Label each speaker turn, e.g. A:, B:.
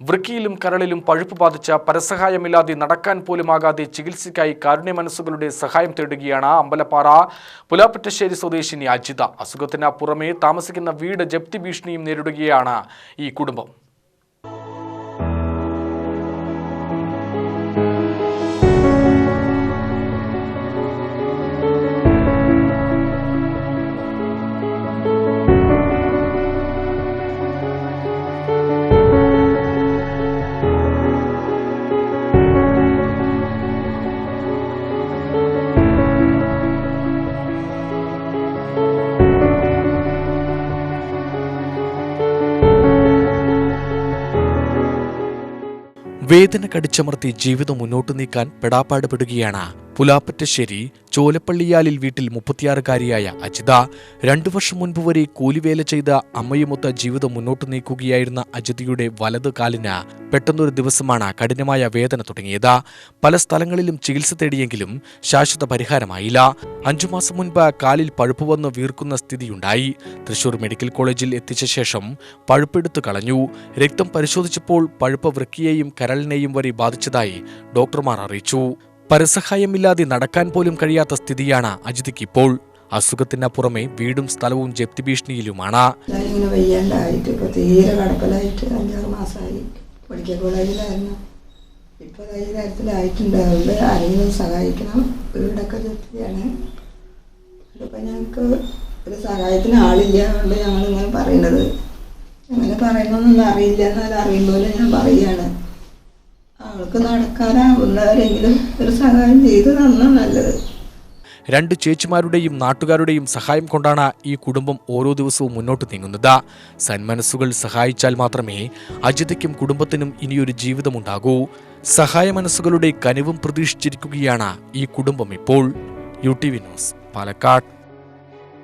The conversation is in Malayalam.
A: വൃക്കിയിലും കരളിലും പഴുപ്പ് ബാധിച്ച പരസഹായമില്ലാതെ നടക്കാൻ പോലുമാകാതെ ചികിത്സയ്ക്കായി കാരുണ്യ മനസ്സുകളുടെ സഹായം തേടുകയാണ് അമ്പലപ്പാറ പുലാപ്പറ്റശ്ശേരി സ്വദേശിനി അജിത. അസുഖത്തിന് താമസിക്കുന്ന വീട് ജപ്തി ഭീഷണിയും നേരിടുകയാണ് ഈ കുടുംബം. വേദന കടിച്ചമർത്തി ജീവിതം മുന്നോട്ട് നീക്കാൻ പെടാപ്പാടുപെടുകയാണ്. പുലാപ്പറ്റശ്ശേരി ചോലപ്പള്ളിയാലിൽ വീട്ടിൽ മുപ്പത്തിയാറുകാരിയായ അജിത രണ്ടു വർഷം മുൻപ് വരെ കൂലിവേല ചെയ്ത അമ്മയുമൊത്ത ജീവിതം മുന്നോട്ട് നീക്കുകയായിരുന്ന അജിതയുടെ വലത് കാലിന് പെട്ടെന്നൊരു ദിവസമാണ് കഠിനമായ വേദന തുടങ്ങിയത്. പല സ്ഥലങ്ങളിലും ചികിത്സ തേടിയെങ്കിലും ശാശ്വത പരിഹാരമായില്ല. അഞ്ചു മാസം മുൻപ് കാലിൽ പഴുപ്പ് വന്ന് വീർക്കുന്ന സ്ഥിതിയുണ്ടായി. തൃശൂർ മെഡിക്കൽ കോളേജിൽ എത്തിച്ച ശേഷം പഴുപ്പെടുത്തു കളഞ്ഞു. രക്തം പരിശോധിച്ചപ്പോൾ പഴുപ്പ് വൃക്കിയെയും കരളിനെയും വരെ ബാധിച്ചതായി ഡോക്ടർമാർ അറിയിച്ചു. പരസഹായമില്ലാതെ നടക്കാൻ പോലും കഴിയാത്ത സ്ഥിതിയാണ് അജിതയ്ക്ക് ഇപ്പോൾ. അസുഖത്തിന് പുറമെ വീടും സ്ഥലവും ജപ്തി ഭീഷണിയിലുമാണ്.
B: തീരെ കടക്കലായിട്ട് അഞ്ചാറ് സഹായിക്കണം. ഒരു സഹായത്തിന് ആളില്ല അതുകൊണ്ട് പറയുന്നത് അങ്ങനെ പറയുന്നൊന്നും അറിയില്ല എന്നാൽ അറിയുമ്പോൾ ഞാൻ പറയുകയാണ് ആൾക്ക് നടക്കാനാവുന്നവരെങ്കിലും ഒരു സഹായം ചെയ്തു തന്നാൽ നല്ലത്.
A: രണ്ട് ചേച്ചിമാരുടെയും നാട്ടുകാരുടെയും സഹായം കൊണ്ടാണ് ഈ കുടുംബം ഓരോ ദിവസവും മുന്നോട്ട് നീങ്ങുന്നത്. സന്മനസ്സുകൾ സഹായിച്ചാൽ മാത്രമേ അജിതയ്ക്കും കുടുംബത്തിനും ഇനിയൊരു ജീവിതമുണ്ടാകൂ. സഹായ മനസ്സുകളുടെ കനിവും പ്രതീക്ഷിച്ചിരിക്കുകയാണ് ഈ കുടുംബം ഇപ്പോൾ. U T V news Palakkad.